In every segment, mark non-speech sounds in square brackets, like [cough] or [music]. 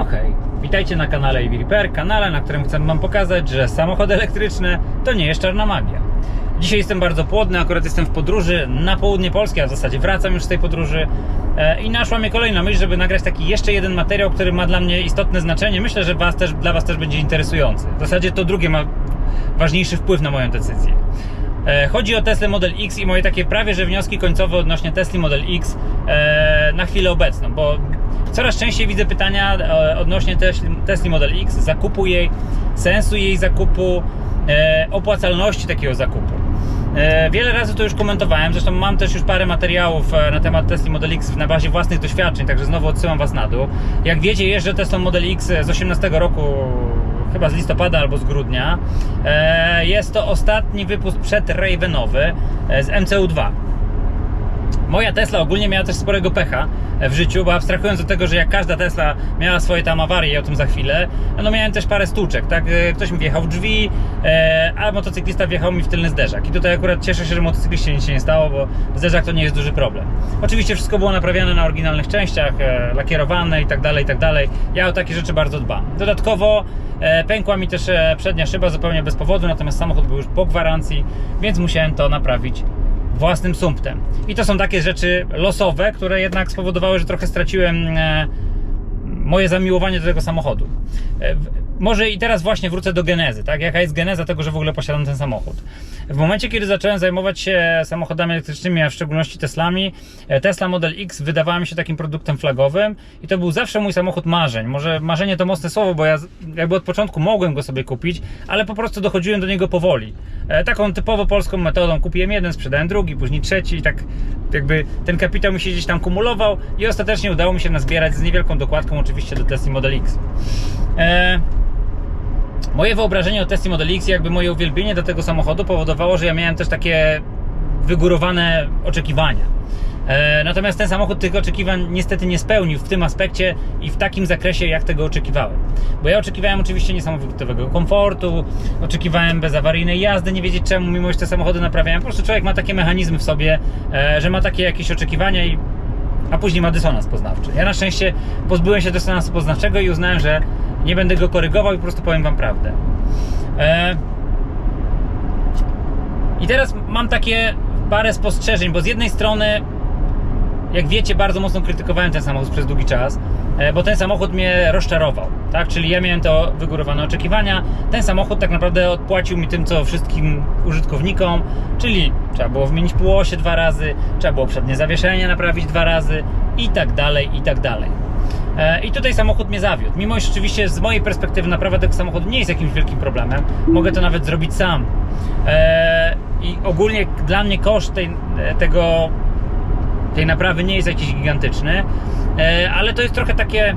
No hej, witajcie na kanale EV Repair, kanale, na którym chcę Wam pokazać, że samochody elektryczne to nie jest czarna magia. Dzisiaj jestem bardzo płodny, akurat jestem w podróży na południe Polski, a w zasadzie wracam już z tej podróży e, i naszła mnie kolejna myśl, żeby nagrać taki jeszcze jeden materiał, który ma dla mnie istotne znaczenie. Myślę, że was też, dla Was też będzie interesujący. W zasadzie to drugie ma ważniejszy wpływ na moją decyzję. E, Chodzi o Tesla Model X i moje takie prawie że wnioski końcowe odnośnie Tesla Model X e, na chwilę obecną, bo coraz częściej widzę pytania e, odnośnie Tesla Model X, zakupu jej, sensu jej zakupu, opłacalności takiego zakupu. Wiele razy to już komentowałem, zresztą mam też już parę materiałów na temat Tesla Model X na bazie własnych doświadczeń, także znowu odsyłam Was na dół. Jak wiecie, jeżdżę Tesla Model X z 18 roku chyba z listopada albo z grudnia. E, Jest to ostatni wypust przedravenowy e, z MCU2. Moja Tesla ogólnie miała też sporego pecha w życiu, bo abstrahując od tego, że jak każda Tesla miała swoje tam awarie o tym za chwilę, no miałem też parę stłuczek, tak? E, Ktoś mi wjechał w drzwi, e, a motocyklista wjechał mi w tylny zderzak. I tutaj akurat cieszę się, że motocykliście nic się nie stało, bo zderzak to nie jest duży problem. Oczywiście wszystko było naprawiane na oryginalnych częściach, e, lakierowane i tak dalej, i tak dalej. Ja o takie rzeczy bardzo dbam. Dodatkowo e, pękła mi też e, przednia szyba zupełnie bez powodu, natomiast samochód był już po gwarancji, więc musiałem to naprawić własnym sumptem. I to są takie rzeczy losowe, które jednak spowodowały, że trochę straciłem e, moje zamiłowanie do tego samochodu. Może i teraz właśnie wrócę do genezy, tak? Jaka jest geneza tego, że w ogóle posiadam ten samochód? W momencie, kiedy zacząłem zajmować się samochodami elektrycznymi, a w szczególności Teslami, e, Tesla Model X wydawała mi się takim produktem flagowym i to był zawsze mój samochód marzeń. Może marzenie to mocne słowo, bo ja jakby od początku mogłem go sobie kupić, ale po prostu dochodziłem do niego powoli. E, Taką typowo polską metodą. Kupiłem jeden, sprzedałem drugi, później trzeci i tak jakby ten kapitał mi się gdzieś tam kumulował i ostatecznie udało mi się nazbierać z niewielką dokładką oczywiście do Tesla Model X. E, Moje wyobrażenie o Tesla Model X, jakby moje uwielbienie do tego samochodu powodowało, że ja miałem też takie wygórowane oczekiwania. E, Natomiast ten samochód tych oczekiwań niestety nie spełnił w tym aspekcie i w takim zakresie, jak tego oczekiwałem. Bo ja oczekiwałem oczywiście niesamowitego komfortu, oczekiwałem bezawaryjnej jazdy, nie wiedzieć czemu, mimo że te samochody naprawiałem. Po prostu człowiek ma takie mechanizmy w sobie, e, że ma takie jakieś oczekiwania i a później ma dysonans poznawczy. Ja na szczęście pozbyłem się dysonansu poznawczego i uznałem, że nie będę go korygował i po prostu powiem Wam prawdę. E... I teraz mam takie parę spostrzeżeń, bo z jednej strony, jak wiecie, bardzo mocno krytykowałem ten samochód przez długi czas, e, bo ten samochód mnie rozczarował, tak? Czyli ja miałem to wygórowane oczekiwania. Ten samochód tak naprawdę odpłacił mi tym, co wszystkim użytkownikom, czyli trzeba było wymienić półosie dwa razy, trzeba było przednie zawieszenie naprawić dwa razy i tak dalej, i tak dalej. E, I tutaj samochód mnie zawiódł. Mimo iż oczywiście z mojej perspektywy naprawa tego samochodu nie jest jakimś wielkim problemem, mogę to nawet zrobić sam. E, I ogólnie dla mnie koszt tej, tego, tej naprawy nie jest jakiś gigantyczny, e, ale to jest trochę takie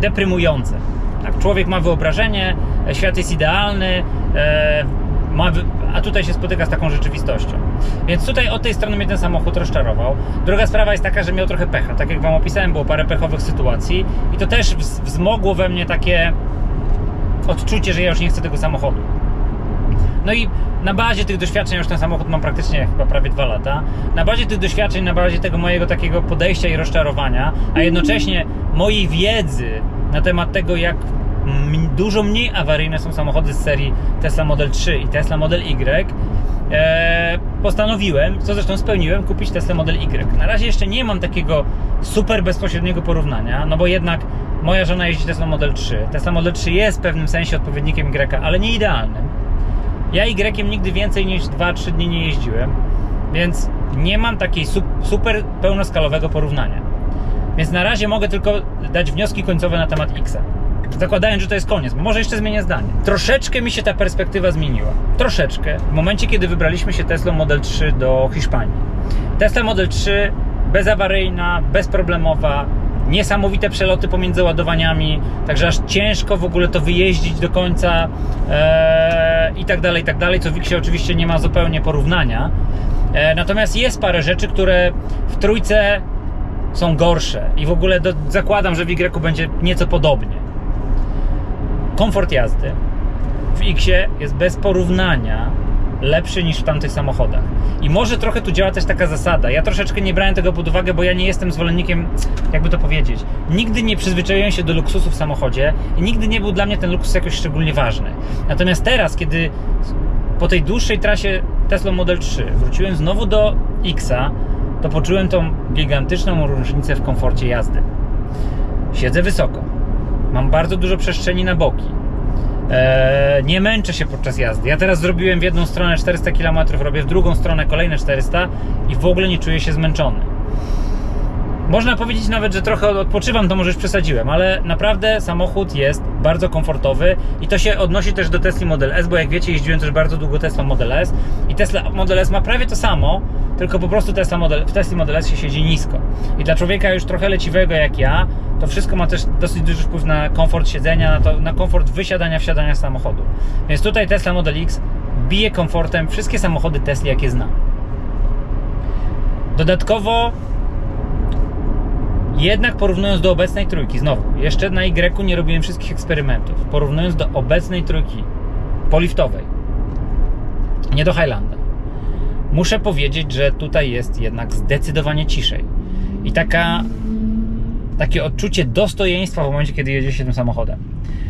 deprymujące. Tak, człowiek ma wyobrażenie, e, świat jest idealny, e, ma, a tutaj się spotyka z taką rzeczywistością. Więc tutaj od tej strony mnie ten samochód rozczarował. Druga sprawa jest taka, że miał trochę pecha. Tak jak Wam opisałem, było parę pechowych sytuacji i to też wz- wzmogło we mnie takie odczucie, że ja już nie chcę tego samochodu. No i na bazie tych doświadczeń, już ten samochód mam praktycznie chyba prawie dwa lata, na bazie tych doświadczeń, na bazie tego mojego takiego podejścia i rozczarowania, a jednocześnie mojej wiedzy na temat tego, jak dużo mniej awaryjne są samochody z serii Tesla Model 3 i Tesla Model Y, postanowiłem, co zresztą spełniłem, kupić Tesla Model Y. Na razie jeszcze nie mam takiego super bezpośredniego porównania, no bo jednak moja żona jeździ Tesla Model 3. Tesla Model 3 jest w pewnym sensie odpowiednikiem Y, ale nie idealnym. Ja Y nigdy więcej niż 2-3 dni nie jeździłem, więc nie mam takiej sup- super pełnoskalowego porównania. Więc na razie mogę tylko dać wnioski końcowe na temat X. Zakładając, że to jest koniec, bo może jeszcze zmienię zdanie. Troszeczkę mi się ta perspektywa zmieniła. Troszeczkę. W momencie, kiedy wybraliśmy się Tesla Model 3 do Hiszpanii. Tesla Model 3 bezawaryjna, bezproblemowa, niesamowite przeloty pomiędzy ładowaniami, także aż ciężko w ogóle to wyjeździć do końca eee, i tak dalej, i tak dalej, co w Xie oczywiście nie ma zupełnie porównania. E, natomiast jest parę rzeczy, które w trójce są gorsze i w ogóle do, zakładam, że w Y będzie nieco podobnie. Komfort jazdy w Xie jest bez porównania lepszy niż w tamtych samochodach. I może trochę tu działa też taka zasada. Ja troszeczkę nie brałem tego pod uwagę, bo ja nie jestem zwolennikiem, jakby to powiedzieć. Nigdy nie przyzwyczaiłem się do luksusu w samochodzie i nigdy nie był dla mnie ten luksus jakoś szczególnie ważny. Natomiast teraz, kiedy po tej dłuższej trasie Tesla Model 3 wróciłem znowu do Xa, to poczułem tą gigantyczną różnicę w komforcie jazdy. Siedzę wysoko, mam bardzo dużo przestrzeni na boki. Eee, nie męczę się podczas jazdy. Ja teraz zrobiłem w jedną stronę 400 km, robię w drugą stronę kolejne 400 i w ogóle nie czuję się zmęczony. Można powiedzieć nawet, że trochę odpoczywam, to może już przesadziłem, ale naprawdę samochód jest bardzo komfortowy i to się odnosi też do Tesla Model S, bo jak wiecie, jeździłem też bardzo długo Tesla Model S i Tesla Model S ma prawie to samo, tylko po prostu Tesla Model, w Tesla Model S się siedzi nisko. I dla człowieka już trochę leciwego jak ja, to wszystko ma też dosyć duży wpływ na komfort siedzenia, na, to, na komfort wysiadania, wsiadania samochodu. Więc tutaj Tesla Model X bije komfortem wszystkie samochody Tesla, jakie znam. Dodatkowo jednak porównując do obecnej trójki, znowu, jeszcze na Y nie robiłem wszystkich eksperymentów. Porównując do obecnej trójki poliftowej, nie do Highlanda, muszę powiedzieć, że tutaj jest jednak zdecydowanie ciszej. I taka, takie odczucie dostojeństwa w momencie, kiedy jedzie się tym samochodem.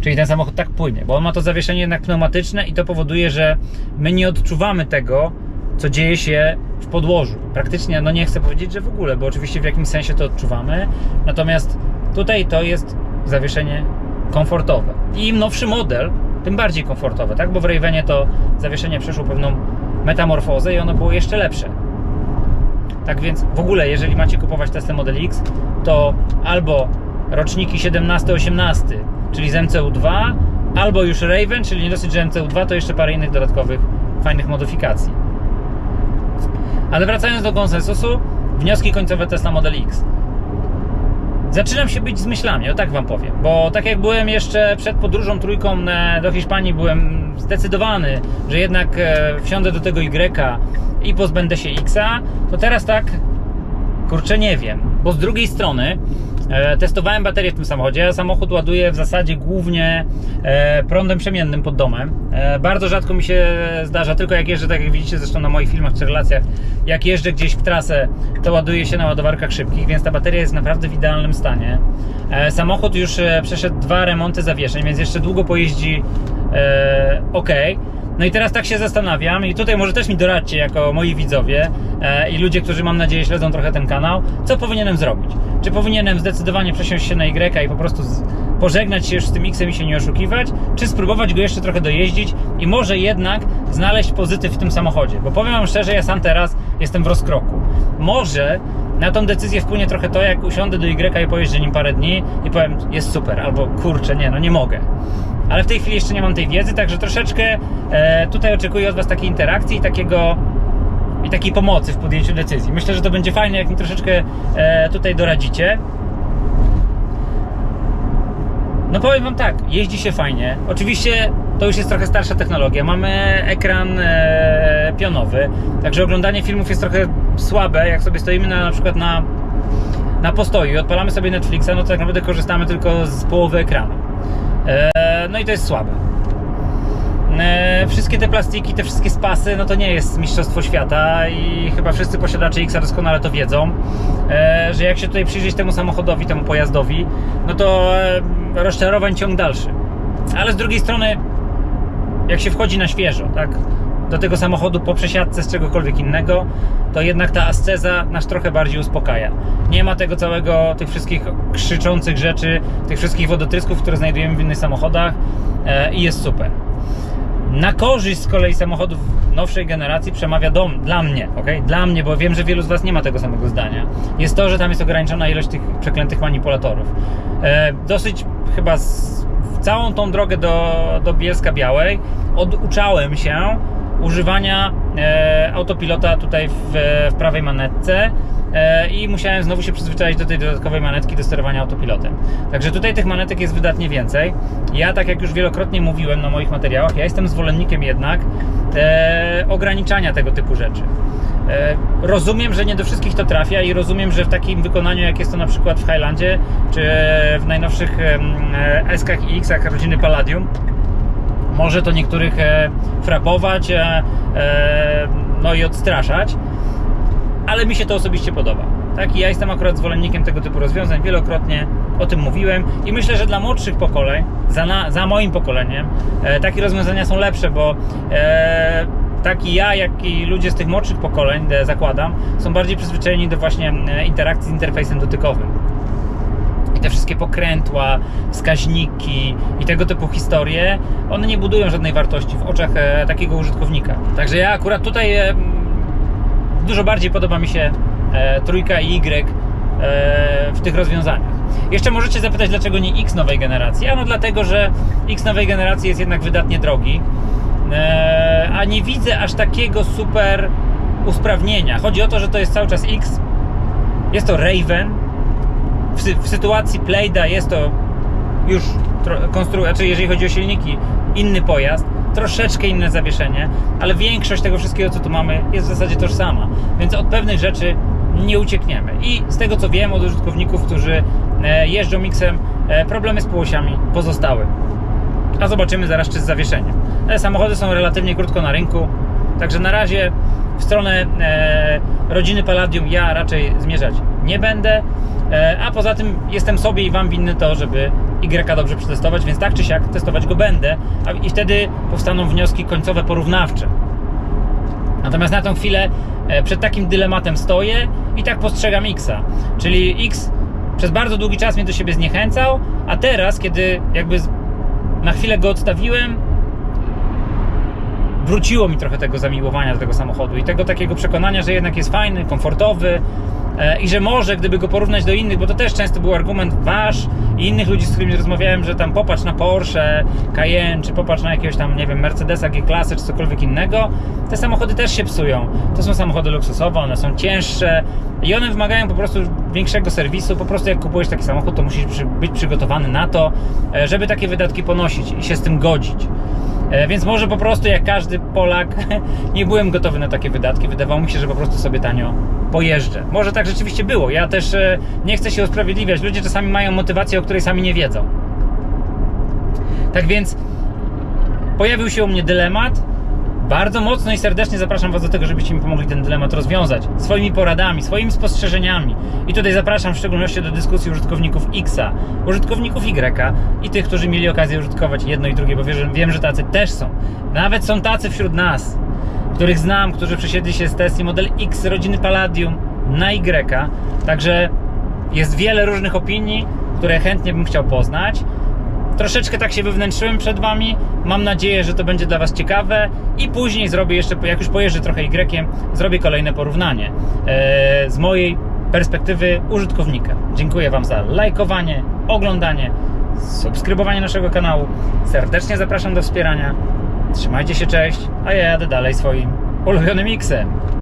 Czyli ten samochód tak płynie, bo on ma to zawieszenie jednak pneumatyczne i to powoduje, że my nie odczuwamy tego, co dzieje się w podłożu. Praktycznie, no nie chcę powiedzieć, że w ogóle, bo oczywiście w jakimś sensie to odczuwamy. Natomiast tutaj to jest zawieszenie komfortowe. I im nowszy model, tym bardziej komfortowe, tak? Bo w Ravenie to zawieszenie przeszło pewną metamorfozę i ono było jeszcze lepsze. Tak więc w ogóle, jeżeli macie kupować Tesla Model X, to albo roczniki 17-18, czyli z MCU2, albo już Raven, czyli nie dosyć, że MCU2, to jeszcze parę innych dodatkowych fajnych modyfikacji. Ale wracając do konsensusu, wnioski końcowe Tesla Model X. Zaczynam się być z myślami, o tak wam powiem. Bo tak jak byłem jeszcze przed podróżą trójką e, do Hiszpanii, byłem zdecydowany, że jednak e, wsiądę do tego Y i pozbędę się Xa, to teraz tak, kurczę, nie wiem. Bo z drugiej strony testowałem baterię w tym samochodzie. Samochód ładuję w zasadzie głównie e, prądem przemiennym pod domem. E, bardzo rzadko mi się zdarza, tylko jak jeżdżę, tak jak widzicie zresztą na moich filmach czy relacjach, jak jeżdżę gdzieś w trasę, to ładuję się na ładowarkach szybkich, więc ta bateria jest naprawdę w idealnym stanie. E, samochód już e, przeszedł dwa remonty zawieszeń, więc jeszcze długo pojeździ e, ok. No i teraz tak się zastanawiam i tutaj może też mi doradźcie jako moi widzowie e, i ludzie, którzy mam nadzieję śledzą trochę ten kanał, co powinienem zrobić? Czy powinienem zdecydowanie przesiąść się na Y i po prostu z, pożegnać się już z tym X-em i się nie oszukiwać, czy spróbować go jeszcze trochę dojeździć i może jednak znaleźć pozytyw w tym samochodzie? Bo powiem wam szczerze, ja sam teraz jestem w rozkroku. Może na tą decyzję wpłynie trochę to, jak usiądę do Y i pojeżdżę nim parę dni i powiem, jest super, albo kurczę, nie, no nie mogę ale w tej chwili jeszcze nie mam tej wiedzy, także troszeczkę e, tutaj oczekuję od Was takiej interakcji i takiego i takiej pomocy w podjęciu decyzji. Myślę, że to będzie fajne, jak mi troszeczkę e, tutaj doradzicie. No powiem Wam tak, jeździ się fajnie. Oczywiście to już jest trochę starsza technologia. Mamy ekran e, pionowy, także oglądanie filmów jest trochę słabe. Jak sobie stoimy na, na przykład na, na postoju i odpalamy sobie Netflixa, no to tak naprawdę korzystamy tylko z połowy ekranu. E, no i to jest słabe. E, wszystkie te plastiki, te wszystkie spasy, no to nie jest mistrzostwo świata i chyba wszyscy posiadacze X doskonale to wiedzą, e, że jak się tutaj przyjrzeć temu samochodowi, temu pojazdowi, no to rozczarowań ciąg dalszy. Ale z drugiej strony, jak się wchodzi na świeżo, tak, do tego samochodu po przesiadce z czegokolwiek innego, to jednak ta asceza nas trochę bardziej uspokaja. Nie ma tego całego, tych wszystkich krzyczących rzeczy, tych wszystkich wodotrysków, które znajdujemy w innych samochodach e, i jest super. Na korzyść z kolei samochodów nowszej generacji przemawia dom, dla mnie, ok? Dla mnie, bo wiem, że wielu z Was nie ma tego samego zdania. Jest to, że tam jest ograniczona ilość tych przeklętych manipulatorów. E, dosyć chyba z, całą tą drogę do, do Bielska Białej oduczałem się używania e, autopilota tutaj w, w prawej manetce e, i musiałem znowu się przyzwyczaić do tej dodatkowej manetki do sterowania autopilotem. Także tutaj tych manetek jest wydatnie więcej. Ja, tak jak już wielokrotnie mówiłem na moich materiałach, ja jestem zwolennikiem jednak e, ograniczania tego typu rzeczy. E, rozumiem, że nie do wszystkich to trafia i rozumiem, że w takim wykonaniu, jak jest to na przykład w Highlandzie, czy w najnowszych e, S-kach i X-ach rodziny Palladium, Może to niektórych e, frapować, e, e, no i odstraszać, ale mi się to osobiście podoba. Tak, i ja jestem akurat zwolennikiem tego typu rozwiązań, wielokrotnie o tym mówiłem i myślę, że dla młodszych pokoleń, za, na, za moim pokoleniem, takie rozwiązania są lepsze, bo e, taki ja, jak i ludzie z tych młodszych pokoleń, zakładam, są bardziej przyzwyczajeni do właśnie interakcji z interfejsem dotykowym. I te wszystkie pokrętła, wskaźniki i tego typu historie, one nie budują żadnej wartości w oczach e, takiego użytkownika. Także ja akurat tutaj e, dużo bardziej podoba mi się e, trójka i Y w tych rozwiązaniach. Jeszcze możecie zapytać, dlaczego nie X nowej generacji? Ano dlatego, że X nowej generacji jest jednak wydatnie drogi, a nie widzę aż takiego super usprawnienia. Chodzi o to, że to jest cały czas X, jest to Raven, w, w sytuacji Playda jest to już konstrukcja, znaczy jeżeli chodzi o silniki, inny pojazd, troszeczkę inne zawieszenie, ale większość tego wszystkiego, co tu mamy, jest w zasadzie tożsama. Więc od pewnych rzeczy nie uciekniemy. I z tego co wiem od użytkowników, którzy e, jeżdżą miksem, e, problemy z półosiami pozostały. A zobaczymy zaraz, czy z zawieszeniem. E, Samochody są relatywnie krótko na rynku, także na razie w stronę rodziny Palladium ja raczej zmierzać nie będę. E, a poza tym jestem sobie i Wam winny to, żeby Y dobrze przetestować, więc tak czy siak testować go będę. I wtedy powstaną wnioski końcowe porównawcze. Natomiast na tą chwilę e, przed takim dylematem stoję i tak postrzegam Xa. Czyli X przez bardzo długi czas mnie do siebie zniechęcał, a teraz, kiedy jakby na chwilę go odstawiłem, wróciło mi trochę tego zamiłowania do tego samochodu i tego takiego przekonania, że jednak jest fajny, komfortowy i że może, gdyby go porównać do innych, bo to też często był argument wasz i innych ludzi, z którymi rozmawiałem, że tam popatrz na Porsche, Cayenne, czy popatrz na jakiegoś tam, nie wiem, Mercedesa G-klasy, czy cokolwiek innego, te samochody też się psują. To są samochody luksusowe, one są cięższe i one wymagają po prostu większego serwisu. Po prostu jak kupujesz taki samochód, to musisz być przygotowany na to, e, żeby takie wydatki ponosić i się z tym godzić. E, Więc może po prostu jak każdy Polak [laughs] nie byłem gotowy na takie wydatki. Wydawało mi się, że po prostu sobie tanio pojeżdżę. Może tak rzeczywiście było. Ja też e, nie chcę się usprawiedliwiać. Ludzie czasami mają motywację, o której sami nie wiedzą. Tak więc pojawił się u mnie dylemat. Bardzo mocno i serdecznie zapraszam Was do tego, żebyście mi pomogli ten dylemat rozwiązać swoimi poradami, swoimi spostrzeżeniami. I tutaj zapraszam w szczególności do dyskusji użytkowników Xa, użytkowników Y i tych, którzy mieli okazję użytkować jedno i drugie, bo wiem, że tacy też są. Nawet są tacy wśród nas, których znam, którzy przesiedli się z Tesli Model X rodziny Palladium na Y. Także jest wiele różnych opinii, które chętnie bym chciał poznać. Troszeczkę tak się wywnętrzyłem przed Wami. Mam nadzieję, że to będzie dla Was ciekawe i później zrobię jeszcze, jak już pojeżdżę trochę Y, zrobię kolejne porównanie e, z mojej perspektywy użytkownika. Dziękuję Wam za lajkowanie, oglądanie, subskrybowanie naszego kanału. Serdecznie zapraszam do wspierania. Trzymajcie się, cześć, a ja jadę dalej swoim ulubionym X-em.